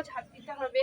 ঝাঁট দিতে হবে।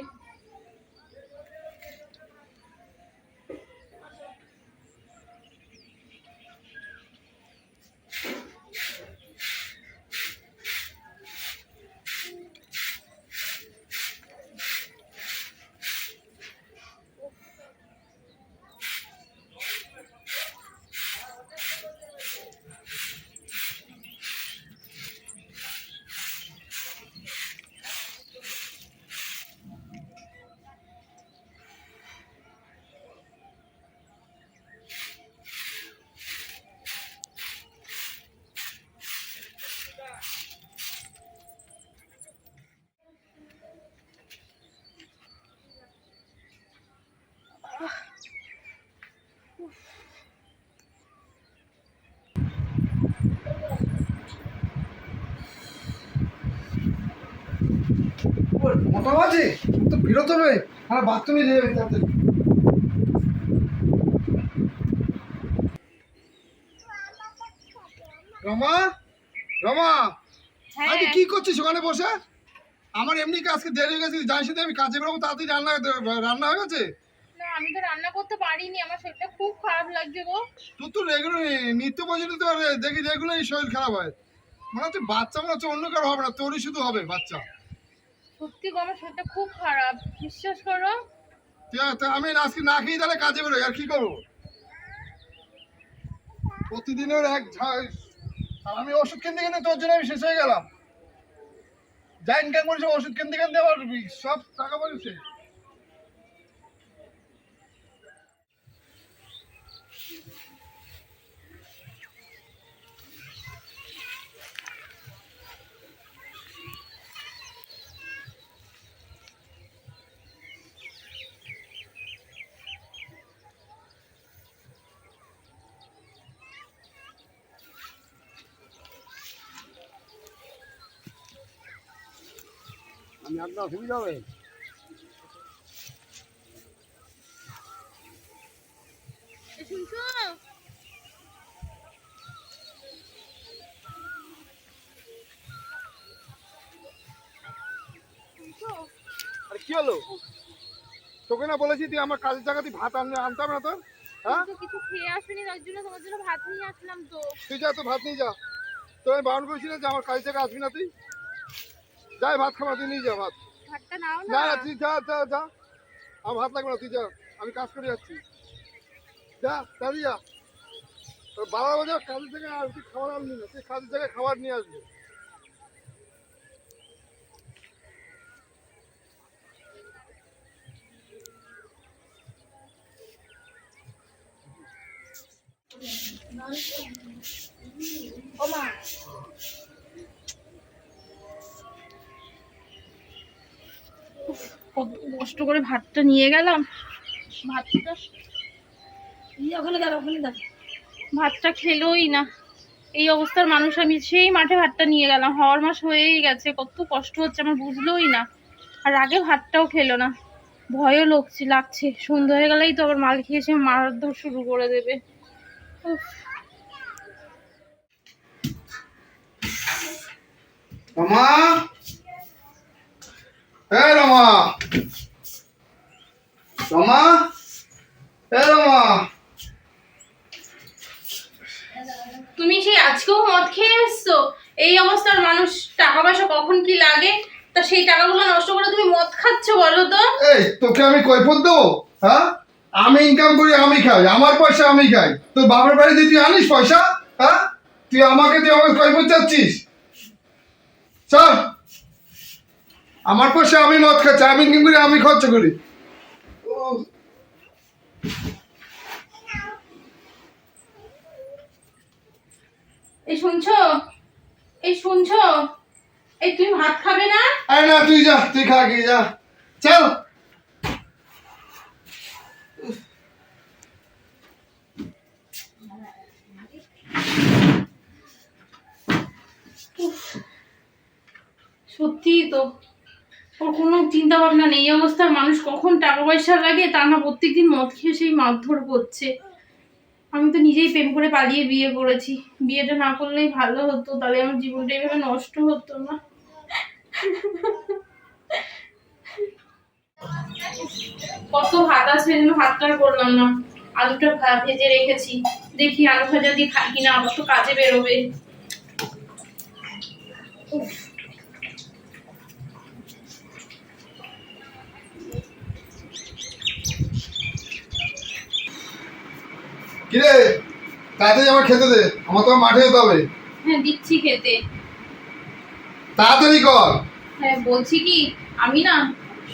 ওর আছে? তো বেরোতে হবে আর বাথরুমে যেতে হবে তাড়াতাড়ি। রমা? রমা? হ্যাঁ। কি করছিস ওখানে বসে? আমার এমনি কাজকে দেরি হয়ে গেছে জানিস আমি কাজে বেরোবো তাড়াতাড়ি রান্না রান্না হয়ে গেছে? না আমি তো রান্না করতে পারিনি আমার শরীরটা খুব খারাপ লাগছে গো। তোর তো রেগুলার নিত্য পর্যন্ত তো দেখি রেগুলারই শরীর খারাপ হয়। মনে হচ্ছে বাচ্চা মনে হচ্ছে অন্য কারও হবে না তোরই শুধু হবে বাচ্চা। সত্যি আমার শরীরটা খুব খারাপ, বিশ্বাস করো। আমি আজকে না খেয়ে তাহলে কাজে বেরোই, আর কি করব? প্রতিদিনের এক আমি ওষুধ কিনতে কিনতে তোর জন্য আমি শেষ হয়ে গেলাম। যা ইনকাম করেছে ওষুধ কিনতে কিনতে আমার সব টাকা পয়সা আমি আপনার অসুবিধা হবে? আরে কি হলো? তোকে না বলেছি তুই আমার কাজের জায়গা তুই ভাত আনতে আনতাম না তোর? হ্যাঁ? কিছু খেয়ে আসবেনি তার জন্য তোমার জন্য ভাত নিয়ে আসলাম তো। তুই যা তো ভাত নিয়ে যা। তোর আমি বারণ করেছি না যে আমার কাজের জায়গায় আসবি না তুই? যাই ভাত খাবার তুই নিয়ে যা ভাত। না। তুই যা যা যা। আমার ভাত লাগবে না তুই যা। আমি কাজ করে যাচ্ছি। যা তাড়ি যা। বারো বাজে কাজের জায়গায় আর তুই খাবার আনবি না। তুই কাজের জায়গায় খাবার নিয়ে আসবি। ও মা। কত কষ্ট করে ভাতটা নিয়ে গেলাম। ভাতটা ওখানে দাঁড়া ওখানে দাঁড়া ভাতটা খেলোই না। এই অবস্থার মানুষ আমি সেই মাঠে ভাতটা নিয়ে গেলাম। হওয়ার মাস হয়েই গেছে কত কষ্ট হচ্ছে আমার বুঝলোই না। আর আগে ভাতটাও খেলো না। ভয়ও লাগছে লাগছে। সন্ধ্যা হয়ে গেলেই তো আবার মালিক এসে মারধর শুরু করে দেবে। উফ, রমা এ রমা। রমা? এ রমা। তুমি সেই আজকেও মদ খেয়ে এসছো? এই অবস্থার মানুষ টাকা পয়সা কখন কি লাগে? তা সেই টাকাগুলো নষ্ট করে তুমি মদ খাচ্ছ বলো তো। এই তোকে আমি কৈফত দেবো? হ্যাঁ? আমি ইনকাম করি আমি খাই। আমার পয়সা আমি খাই। তোর বাবার বাড়িতে তুই আনিস পয়সা? হ্যাঁ? তুই আমাকে তুই আমাকে কৈফত চাচ্ছিস? চল। আমার পয়সা আমি মদ খাচ্ছি আমি ইনকাম করি? আমি খরচ করি। এই শুনছো? এই শুনছো? এই তুমি ভাত খাবে না? আরে না তুই যা তুই খা গিয়ে যা। চল। সত্যিই তো। ওর কোনো চিন্তা ভাবনা নেই। এই অবস্থার মানুষ কখন টাকা পয়সা লাগে তা না প্রত্যেকদিন মদ খেয়ে সেই মারধর করছে। আমি তো নিজেই প্রেম করে পালিয়ে বিয়ে করেছি। বিয়েটা না করলেই ভালো হতো তাহলে আমার জীবনটা এইভাবে নষ্ট হতো না। কত ভাত আছে ভাতটা আর করলাম না। আলুটা ভেজে রেখেছি। দেখি আলু ভাজা দিয়ে খাই কিনা আবার তো কাজে বেরোবে। উফ, কিরে তাড়াতাড়ি আমার খেতে দে আমার তো মাঠে যেতে হবে। হ্যাঁ দিচ্ছি খেতে। তাড়াতাড়ি কর। হ্যাঁ বলছি কি আমি না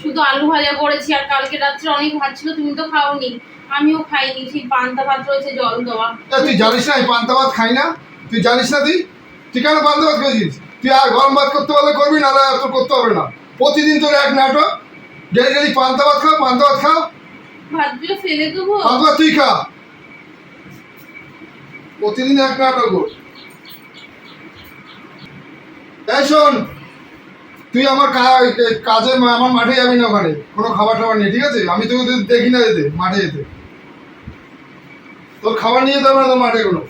শুধু আলু ভাজা করেছি আর কালকে রাত্রে অনেক ভাত ছিল তুমি তো খাওনি। আমিও খাইনি সেই পান্তা ভাত রয়েছে জল দেওয়া। তুই জানিস না আমি পান্তা ভাত খাই না? তুই জানিস না তুই? তুই কেন পান্তা ভাত খেয়েছিস তুই আর গরম ভাত করতে পারলে করবি না তোর করতে হবে না। প্রতিদিন তোর এক নাটক। ডেলি ডেলি পান্তা ভাত খাও পান্তা ভাত খাও। ভাতগুলো ফেলে দেবো। পান্তা ভাত তুই খা। প্রতিদিন এক নাটক। এই শোন তুই আমার কাজে আমার মাঠে যাবি না ওখানে? কোনো খাবার টাবার নেই ঠিক আছে? আমি তোকে তো দেখি না যেতে মাঠে যেতে। তোর খাবার নিয়ে যেতে হবে না তোর মাঠে কোনো।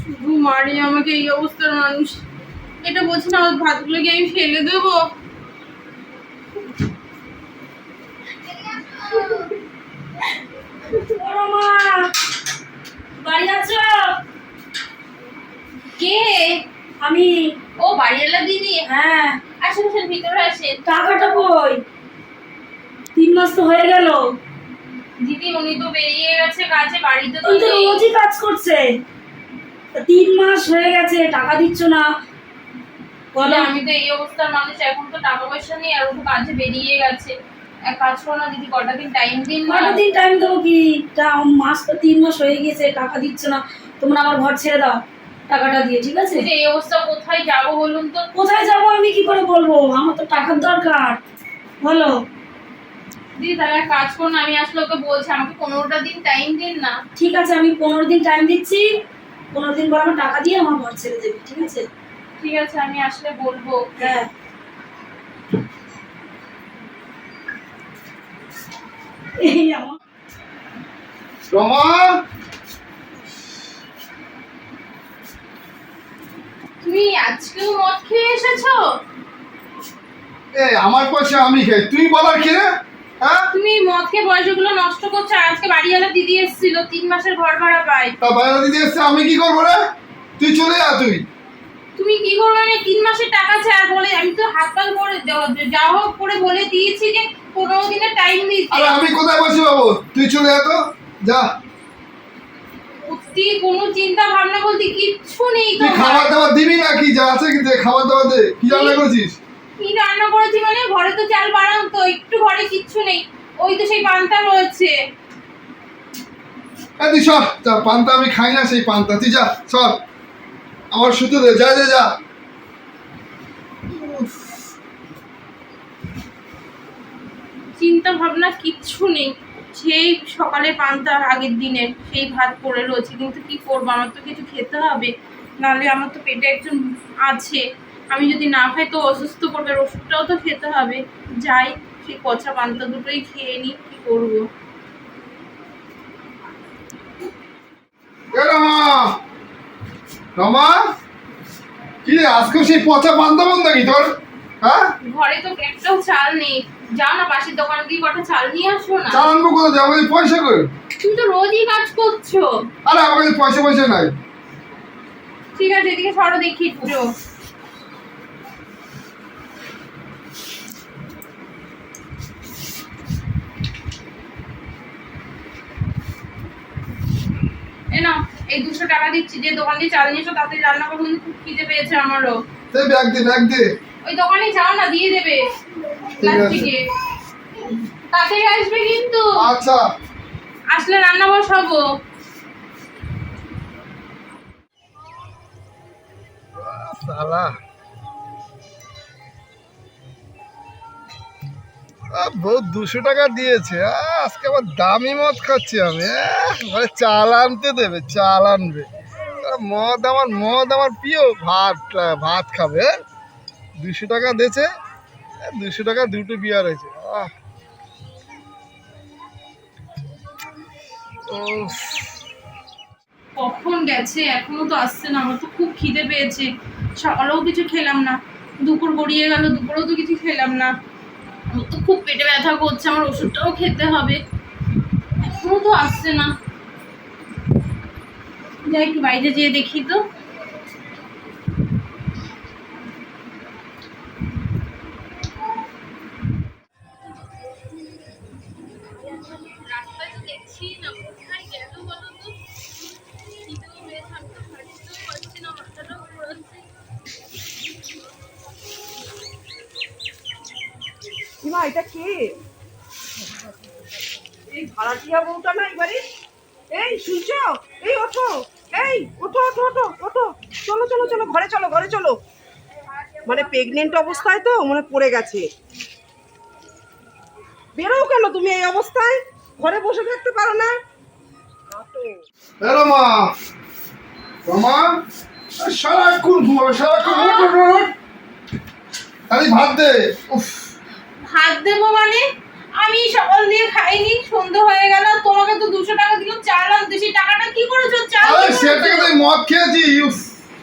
শুধু মারে আমাকে এই অবস্থার মানুষ। এটা বলছি না ওর ভাতগুলোকে আমি ফেলে দেবো? মা। বাড়ি আছো কে? আমি ও বাড়িওয়ালা দিদি হ্যাঁ। আসেন আসেন ভিতরে আসেন টাকাটা কই? তিন মাস তো হয়ে গেল। দিদি উনি তো বেরিয়ে গেছে কাজে বাড়িতে তো তো রোজই কাজ করছে। তিন মাস হয়ে গেছে টাকা দিচ্ছ না। বলে বলো। আমি তো এই অবস্থার মানুষ এখন তো টাকা পয়সা নেই আর ও তো কাজে বেরিয়ে গেছে। এক কাজ করো না দিদি কটা দিন টাইম দিন না। কটা দিন টাইম দেবো কি? তা মাস তো তিন মাস হয়ে গেছে টাকা দিচ্ছ না। তোমরা আমার ঘর ছেড়ে দাও টাকাটা দিয়ে ঠিক আছে? এই অবস্থা কোথায় যাব বলুন তো? কোথায় যাব আমি কি করে বলব? আমার তো টাকার দরকার। বলো। দিদি তাহলে এক কাজ করুন আমি আসলে ওকে বলছি আমাকে পনেরোটা দিন টাইম দিন না। ঠিক আছে আমি পনেরো দিন টাইম দিচ্ছি। পনেরো দিন পর আমার টাকা দিয়ে আমার ঘর ছেড়ে দেবে ঠিক আছে? ঠিক আছে আমি আসলে বলব হ্যাঁ। এই আমার রমা? তুমি আজকেও মদ খেয়ে এসেছ? এ আমার পয়সা আমি খাই তুই বলার কি রে হ্যাঁ? তুমি মদ খেয়ে পয়সাগুলো নষ্ট করছ আজকে বাড়িওয়ালা দিদি এসেছিল তিন মাসের ঘর ভাড়া পাই তা বাইরে দিদি এসছে আমি কি করব রে? তুই চলে যা তুই। তুমি কি করবে? মানে তিন মাসের টাকা চাই আর বলে আমি তো হাত পাল করে যা হোক করে বলে দিয়েছি যে পনেরো দিনের টাইম দিয়েছি আরে আমি কোথায় বসি বাবু? তুই চলে যা তো। যা। সত্যি কোনো চিন্তা ভাবনা বলতে কিচ্ছু নেই তোমার খাবার দাবার দিবি না কি যা আছে কি খাবার দাবার দে। কি রান্না করেছিস? কি রান্না করেছি মানে ঘরে তো চাল বানাম তো একটু ঘরে কিচ্ছু নেই। ওই তো সেই পান্তা রয়েছে। তুই যা পান্তা আমি খাই না সেই পান্তা। তুই যা সর। আমার শুতে দে যা যা যা। চিন্তা ভাবনা কিচ্ছু নেই। সেই সকালে পান্তার আগের দিনের সেই ভাত পড়ে রয়েছে। কিন্তু কি করব? আমার তো কিছু খেতে হবে। নাহলে আমার তো পেটে একজন আছে। আমি যদি না খাই তো অসুস্থ করবে ওষুধটাও তো খেতে হবে। যাই সেই পচা পান্তা দুটোই খেয়ে নিই কি করব? রমা! রমা! কি আজকে সেই পচা পান্তা বন্ধ তোর? হ্যাঁ? ঘরে তো একটাও চাল নেই। যাও না পাশের দোকানে গিয়ে কটা চাল নিয়ে আসো না। চাল আনব কোথায়? আমার পয়সা করে তুমি তো রোজই কাজ করছ। আরে আমার কাছে পয়সা পয়সা নাই। ঠিক আছে এদিকে সরো দেখি একটু। এ নাও। এই দুশো টাকা দিচ্ছি যে দোকান দিয়ে চাল নিয়েছো তাতে রান্না করব কিন্তু খুব খিদে পেয়েছে আমারও। দে ব্যাগ দে ব্যাগ দে। ওই দোকানে যাও না দিয়ে দেবে। প্লাস্টিকে। তাড়াতাড়ি আসবে কিন্তু। আচ্ছা। আসলে রান্না বসাবো। সালা। বউ দুশো টাকা দিয়েছে। আজকে আবার দামি মদ খাচ্ছি আমি। ঘরে চাল আনতে দেবে, চাল আনবে। মদ আমার মদ আমার প্রিয়, ভাত ভাত খাবে। দুশো টাকা দিয়েছে দুশো টাকা দুটো বিয়ার হয়েছে। কখন গেছে? এখনও তো আসছে না। আমার তো খুব খিদে পেয়েছে। সকালেও কিছু খেলাম না। দুপুর গড়িয়ে গেল, দুপুরেও তো কিছু খেলাম না। তো খুব পেটে ব্যথা করছে, আমার ওষুধটাও খেতে হবে। এখনও তো আসছে না। যাই একটু বাইরে যেয়ে দেখি তো তো। এটা এই ভাড়াটিয়া বউটা না এবারে? এই, শুনছো? এই, ওঠো। এই, ওঠো ওঠো ওঠো ওঠো। চলো চলো চলো, ঘরে চলো ঘরে চলো। মানে প্রেগনেন্ট অবস্থায় তো মানে পড়ে গেছে। বেরোও কেন তুমি এই অবস্থায়? ঘরে বসে থাকতে পারো না। সারাক্ষণ সারাক্ষণ ভাত দে। উফ। ভাত দেবো মানে? আমি সকাল দিয়ে খাইনি সন্ধে হয়ে গেল তোমাকে তো দুশো টাকা দিলাম চাল আনতে সেই টাকাটা কি করেছ? চাল আরে কি সে করেছ? মদ খেয়েছি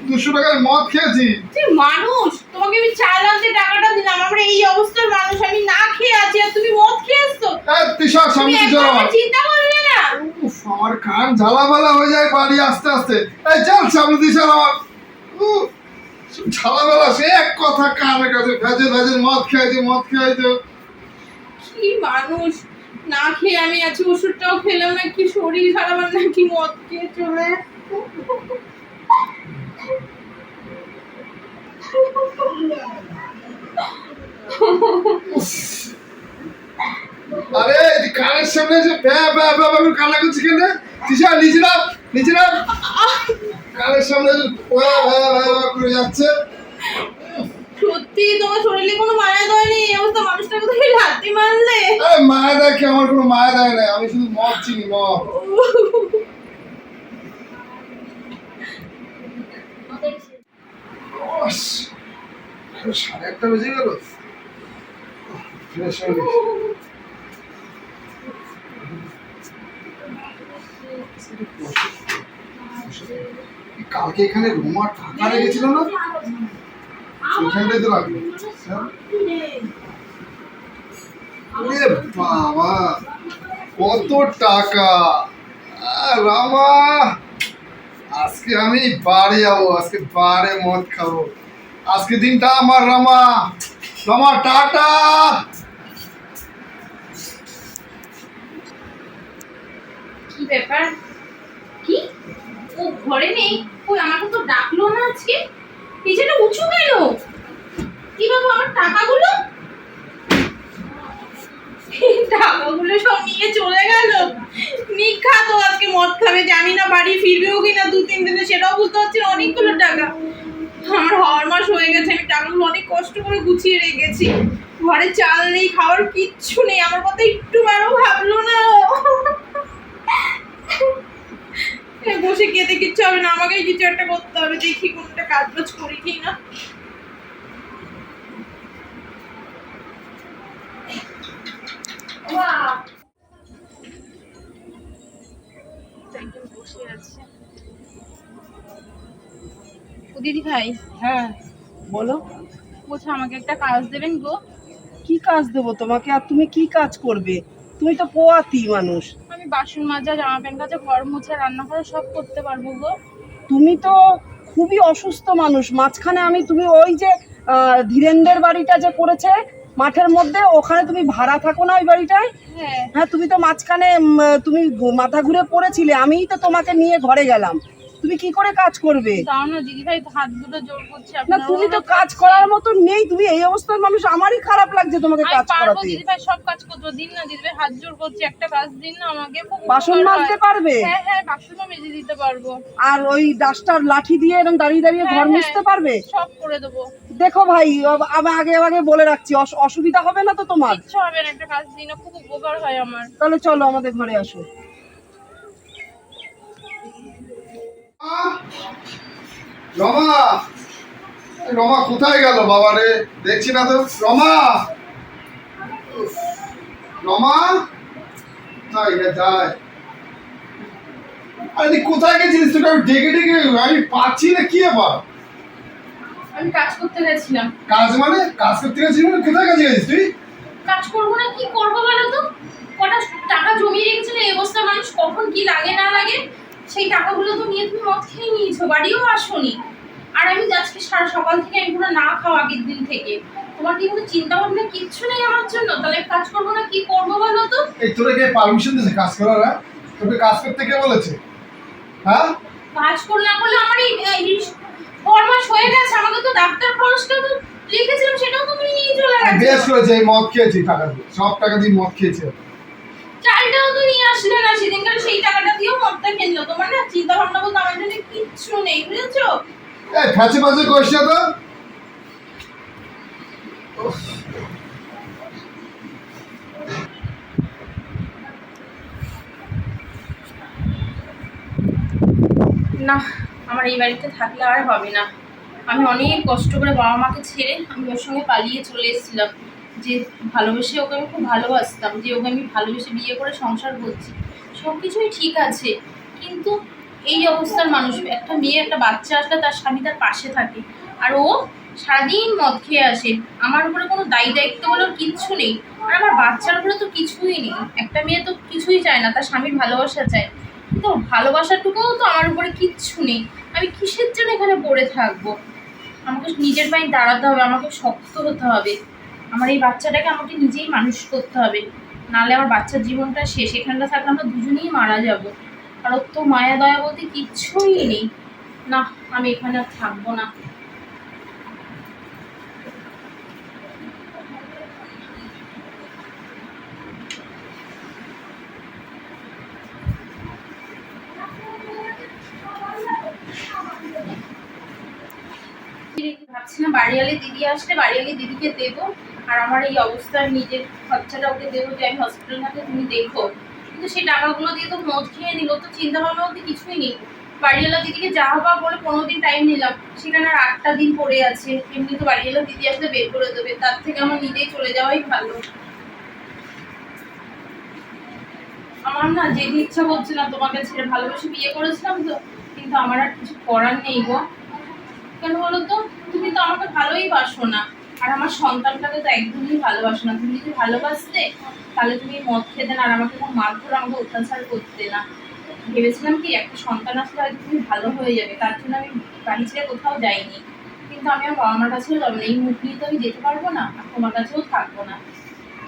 দুশো টাকার মদ খেয়েছি। তুই মানুষ তোমাকে আমি চাল আনতে টাকাটা দিলাম আমরা এই অবস্থার মানুষ আমি না খেয়ে আছি আর তুমি মদ খেয়ে এসছো এই তিশা তুমি সামনে চিন্তা করলে না আমার কান ঝালাপালা হয়ে যায় বাড়ি আস্তে আস্তে। এই চল সামনে তিশা আমার উফ ঝালাপালা সে এক কথা কানে কাছে ভেজে ভেজে মদ খেয়েছে মদ খেয়েছে কি মানুষ? না খেয়ে আমি আছি ওষুধটাও খেলাম না কি শরীর খারাপ আর নাকি মদ খেয়ে চলে আরে কানের সামনে যে ব্যা ব্যা ব্যা ব্যা কান্না করছি কেন তিশা নিচে নাম নিচে নাম। কানের সামনে যে ব্যা ব্যা ব্যা করে যাচ্ছে। সত্যি তোমার শরীরে কোনো মায়া দয় নেই? অবস্থা মানুষটাকে তুমি লাথি মারলে? আরে মায়া দেখে আমার কোনো মায়া দেয় না আমি শুধু মদ চিনি মদ। সাড়ে একটা বেজে গেল। ফ্রেশ হয়ে কালকে এখানে না? সেখানটাই তো রাখল হ্যাঁ? কত টাকা? রামা, আজকে আমি বাড়ি যাব, আজকে বারে মদ খাব। আজকে দিনটা আমার, রামা। রামা, টাটা। কি ব্যাপার? কি? ও ঘরে নেই? ওই আমাকে তো ডাকলো না আজকে? যেটা উঁচু কেন? কি বাবু, আমার টাকাগুলো? টাকাগুলো সব নিয়ে চলে গেল। তো আজকে মদ খাবে, জানি না বাড়ি ফিরবেও কিনা দু, তিন দিনে, সেটাও বুঝতে পারছি অনেকগুলো টাকা। আমার হওয়ার মাস হয়ে গেছে, আমি টাকাগুলো অনেক কষ্ট করে গুছিয়ে রেখেছি। ঘরে চাল নেই, খাওয়ার কিচ্ছু নেই, আমার কথা একটু বারো ভাবলো না। বসে কেঁদে কিচ্ছু হবে না আমাকেই কিছু একটা করতে হবে দেখি কোনটা কাজ বাজ করি কি না। দিদি ভাই হ্যাঁ। বলো। বলছে আমাকে একটা কাজ দেবেন গো। কি কাজ দেবো তোমাকে? আর তুমি কি কাজ করবে? তুমি তো পোয়াতি মানুষ। আমি বাসন মাজা, জামা প্যান্ট কাচা, ঘর মোছা, রান্না করা সব করতে পারব গো। তুমি তো খুবই অসুস্থ মানুষ। মাঝখানে আমি তুমি ওই যে ধীরেন্দ্রের বাড়িটা যে করেছে মাঠের মধ্যে, ওখানে তুমি ভাড়া থাকো না ওই বাড়িটায়? হ্যাঁ। হ্যাঁ তুমি তো মাঝখানে তুমি মাথা ঘুরে পড়েছিলে। আমিই তো তোমাকে নিয়ে ঘরে গেলাম। তুমি কি করে কাজ করবে? তাও না দিদি ভাই হাত দুটো জোর করছে না তুমি তো কাজ করার মতো নেই তুমি এই অবস্থার মানুষ আমারই খারাপ লাগছে তোমাকে কাজ করাতে। দিদি ভাই সব কাজ করতে। দিন না দিদি ভাই হাত জোর করছি একটা কাজ দিন না আমাকে বাসন মাজতে পারবে? হ্যাঁ হ্যাঁ বাসনও মেজে দিতে পারব। আর ওই ডাস্টার লাঠি দিয়ে এরকম দাঁড়িয়ে দাঁড়িয়ে হ্যাঁ, ঘর হ্যাঁ। মুছতে পারবে? সব করে দেবো। দেখো ভাই আমি আগে আগে বলে রাখছি অসুবিধা হবে না তো তোমার? কিচ্ছু হবে না একটা কাজ দিন খুব উপকার হয় আমার। তাহলে চলো আমাদের ঘরে আসো। রমা রমা কোথায় গেল বাবা রে দেখছি না তো। রমা! রমা? যায় আরে কোথায় গেছিলিস? তোকে আমি ডেকে ডেকে আমি পাচ্ছি না কি ব্যাপার? আমি কাজ করতে গেছিলাম। কাজ মানে? কাজ করতে গেছিস মানে কোথায় কাজে গেছিস তুই? কাজ করব না কি করব বলো তো? কটা টাকা জমিয়ে রেখেছিল? এই অবস্থায় মানুষ কখন কি লাগে না লাগে? সেই টাকাগুলো তো নিয়ে তুমি মদ খেয়ে নিয়েছো বাড়িও আসোনি। আর আমি আজকে সারা সকাল থেকে আমি পুরো না খাওয়া আগের দিন থেকে। তোমার কি কোনো চিন্তা ভাবনা কিচ্ছু নেই আমার জন্য? তাহলে কাজ করব না কি করব বলো তো? এই তোরা কে পারমিশন দিয়েছে কাজ করার হ্যাঁ? তোকে কাজ করতে কে বলেছে? হ্যাঁ? কাজ করলে না করলে আমার এই ফরমাস হয়ে গেছে আমাকে তো ডাক্তার খরচটা তো লিখেছিলাম সেটাও তুমি নিয়ে চলে বেশ গেছো। করেছে এই মদ খেয়েছি টাকা দিয়ে সব টাকা দিয়ে মদ খেয়েছে। চালটাও তো নিয়ে আসলে না সেদিনকার সেই টাকাটা দিয়েও মদটা কিনলো তোমার না চিন্তা ভাবনা বলতে আমার জন্য কিচ্ছু নেই বুঝেছ? এই না তো। না আমার এই বাড়িতে থাকলে আর হবে না। আমি অনেক কষ্ট করে বাবা মাকে ছেড়ে আমি ওর সঙ্গে পালিয়ে চলে এসেছিলাম। যে ভালোবেসে ওকে আমি খুব ভালোবাসতাম যে ওকে আমি ভালোবেসে বিয়ে করে সংসার করছি সব কিছুই ঠিক আছে। কিন্তু এই অবস্থার মানুষ। একটা মেয়ে, একটা বাচ্চা আসলে তার স্বামী তার পাশে থাকে। আর ও সারাদিন মদ খেয়ে আসে। আমার উপরে কোনো দায়ী দায়িত্ব বলে কিচ্ছু নেই। আর আমার বাচ্চার উপরে তো কিছুই নেই। একটা মেয়ে তো কিছুই চায় না, তার স্বামীর ভালোবাসা চায়। কিন্তু ভালোবাসাটুকুও তো আমার উপরে কিচ্ছু নেই। আমি কিসের জন্য এখানে পড়ে থাকব? আমাকে নিজের পায়ে দাঁড়াতে হবে, আমাকে শক্ত হতে হবে। আমার এই বাচ্চাটাকে আমাকে নিজেই মানুষ করতে হবে। নাহলে আমার বাচ্চার জীবনটা শেষ। এখানটা থাকলে আমরা দুজনেই মারা যাব। আর ওর তো মায়া, দয়া বলতে কিচ্ছুই নেই। না, আমি এখানে আর থাকব না। ভাবছিলাম বাড়িয়ালি দিদি আসলে বাড়িয়ালি দিদিকে দেবো, আর আমার এই অবস্থায় নিজের খরচাটা ওকে দেবো যে আমি হসপিটাল থাকে তুমি দেখো। কিন্তু সেই টাকাগুলো দিয়ে তো মদ খেয়ে নিল তো চিন্তা ভাবনা বলতে কিছুই নেই। বাড়িওয়ালা দিদিকে যা হবা বলে পনেরো দিন টাইম নিলাম, সেখানে আর আটটা দিন পড়ে আছে। এমনি তো বাড়িওয়ালা দিদি আসলে বের করে দেবে, তার থেকে আমার নিজেই চলে যাওয়াই ভালো। আমার না যেতে ইচ্ছা করছে না, তোমাকে ছেড়ে ভালোবেসে বিয়ে করেছিলাম তো, কিন্তু আমার আর কিছু করার নেই গো। কেন বলো তো? তুমি তো আমাকে ভালোই বাসো না। আর আমার সন্তানটাকে তো একদমই ভালোবাসো না। তুমি যদি ভালোবাসতে, তাহলে তুমি মদ খেতে না, আর আমাকে মারধর, আমাকে অত্যাচার করতে না। ভেবেছিলাম কি একটা সন্তান আসলে হয়তো তুমি ভালো হয়ে যাবে, তার জন্য আমি বাড়ি ছেড়ে কোথাও যাইনি। কিন্তু আমি আমার বাবা মার কাছেও যাব না, এই মুখ নিয়ে তো আমি যেতে পারব না আর তোমার কাছেও থাকব না।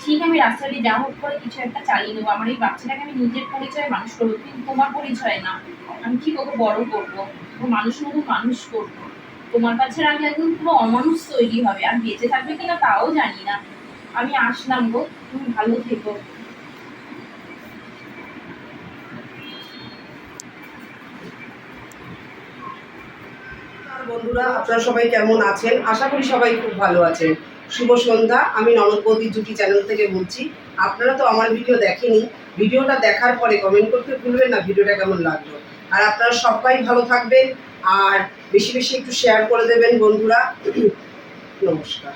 ঠিক আমি রাস্তাটি যা হোক করে কিছু একটা চালিয়ে নেব। আমার এই বাচ্চাটাকে আমি নিজের পরিচয়ে মানুষ করব, কিন্তু তোমার পরিচয় না। আমি ঠিক ওকে বড় করব। ও মানুষ মতো মানুষ করব। তোমার কাছে রাখলে একদম পুরো অমানুষ তৈরি হবে। আর বেঁচে থাকবে কিনা তাও জানি না। আমি আসলাম গো, তুমি ভালো থেকো আর বন্ধুরা, আপনারা সবাই কেমন আছেন? আশা করি সবাই খুব ভালো আছেন। শুভ সন্ধ্যা, আমি নরদবতী জুটি চ্যানেল থেকে বলছি, আপনারা তো আমার ভিডিও দেখেনি। ভিডিওটা দেখার পরে কমেন্ট করতে ভুলবেন না ভিডিওটা কেমন লাগল? আর আপনারা সবাই ভালো থাকবেন, আর বেশি বেশি একটু শেয়ার করে দেবেন বন্ধুরা। নমস্কার।